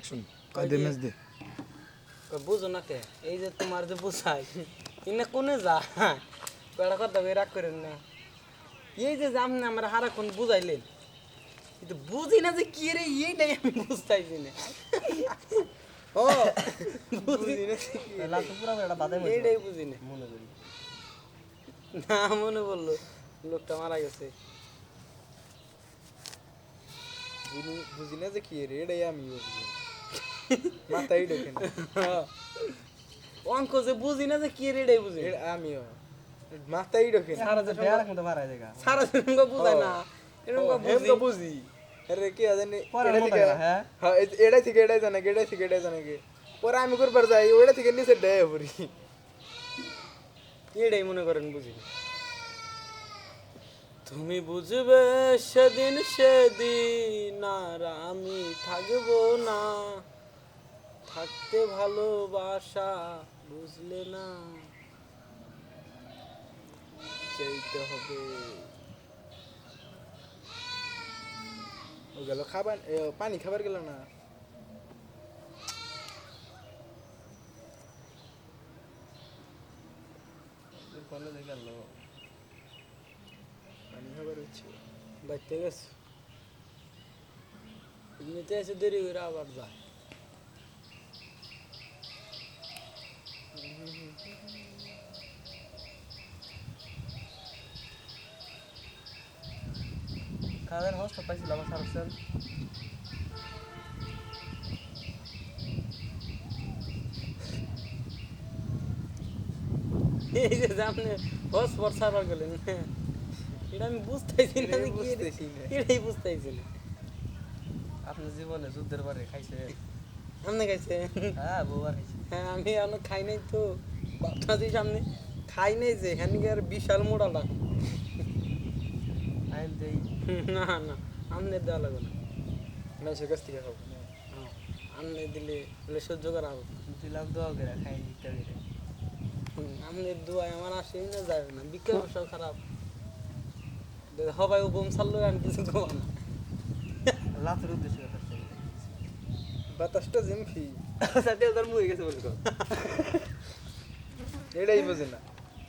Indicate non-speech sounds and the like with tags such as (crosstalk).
Action কাদে match দে? বুঝো না কে? এই যে তোমার যে বুঝাই ইনে কোনে যা? কয়টা কথা কই রাগ করেন না। এই যে জাম না আমরা হারাক্ষণ বুঝাইলেন কিন্তু বুঝি না যে কি রে এইটাই আমি বুঝতাইছি না। ও বুঝি না লাস্ট পুরো এটা বাদে এইটাই বুঝি না। মনে করি। না মনে বলল লোকটা মারা গেছে। বুঝি- বুঝি না যে কি রে এটাই আমি বুঝি। মাথায় ঢোকে না। অঙ্ক যে বুঝি না যে কি রে এটাই বুঝি। আমিও। মাথায় ঢোকে না। সারা যে বেয়ার মতো বাড়ায় দেখা সারা দিন গো বুঝায় না। এরকম বুঝি। তো বুঝি। আরে কি জানি এটা মনে থেকে হয়, হ্যাঁ? হ্যাঁ এটাই থেকে এটাই জানে এটাই থেকে এটাই জানে কে। পরে আমি করবার যাই ওটা থেকে নিচে ডে পড়ি। এটাই মনে করেন বুঝি? তুমি বুঝবে সেদিন সেদিন আর আমি থাকব না। থাকতে ভালোবাসা, বুঝলে না। চাইতে হবে। ও গেল, খাবার পানি খাবার গেল না? পানি খাবার হচ্ছে। গেছে? এমনিতে এসে দেরি করে আবার যায়। খাদের হোস্ট পাইছিল আমার সার এই যে সামনে হসপট সারা গেলেন এটা আমি বুঝতেছি না রে। বুঝতেছি। এটাই বুঝতেছি না আপনার জীবনে যুদ্ধের পরে খাইছে সামনে গেছে হ্যাঁ বউবার খাইছে হ্যাঁ আমি এখনও খাই নাই তো ভাবনাছি সামনে খাই নাই যে আর বিশাল মোড়াটা আইন দেই। (laughs) না না আমনে দেওয়া লাগবে না। না সে কাছ থেকে খাব। হ্যাঁ, আমনে দিলে বলে সহ্য করা হবে। দিলাম দোয়া করে খাই নিতে করে হুম, আমনের দোয়ায় আমার আসেই না যাবে না বিকেল সব খারাপ। হবাই বোম ছাড়লো আমি কিছু দেবো না। লাতের উদ্দেশ্যে কথা বাতাসটা জিমফি সাথে ওদের মুয়ে গেছে বলতো এটাই বোঝে না।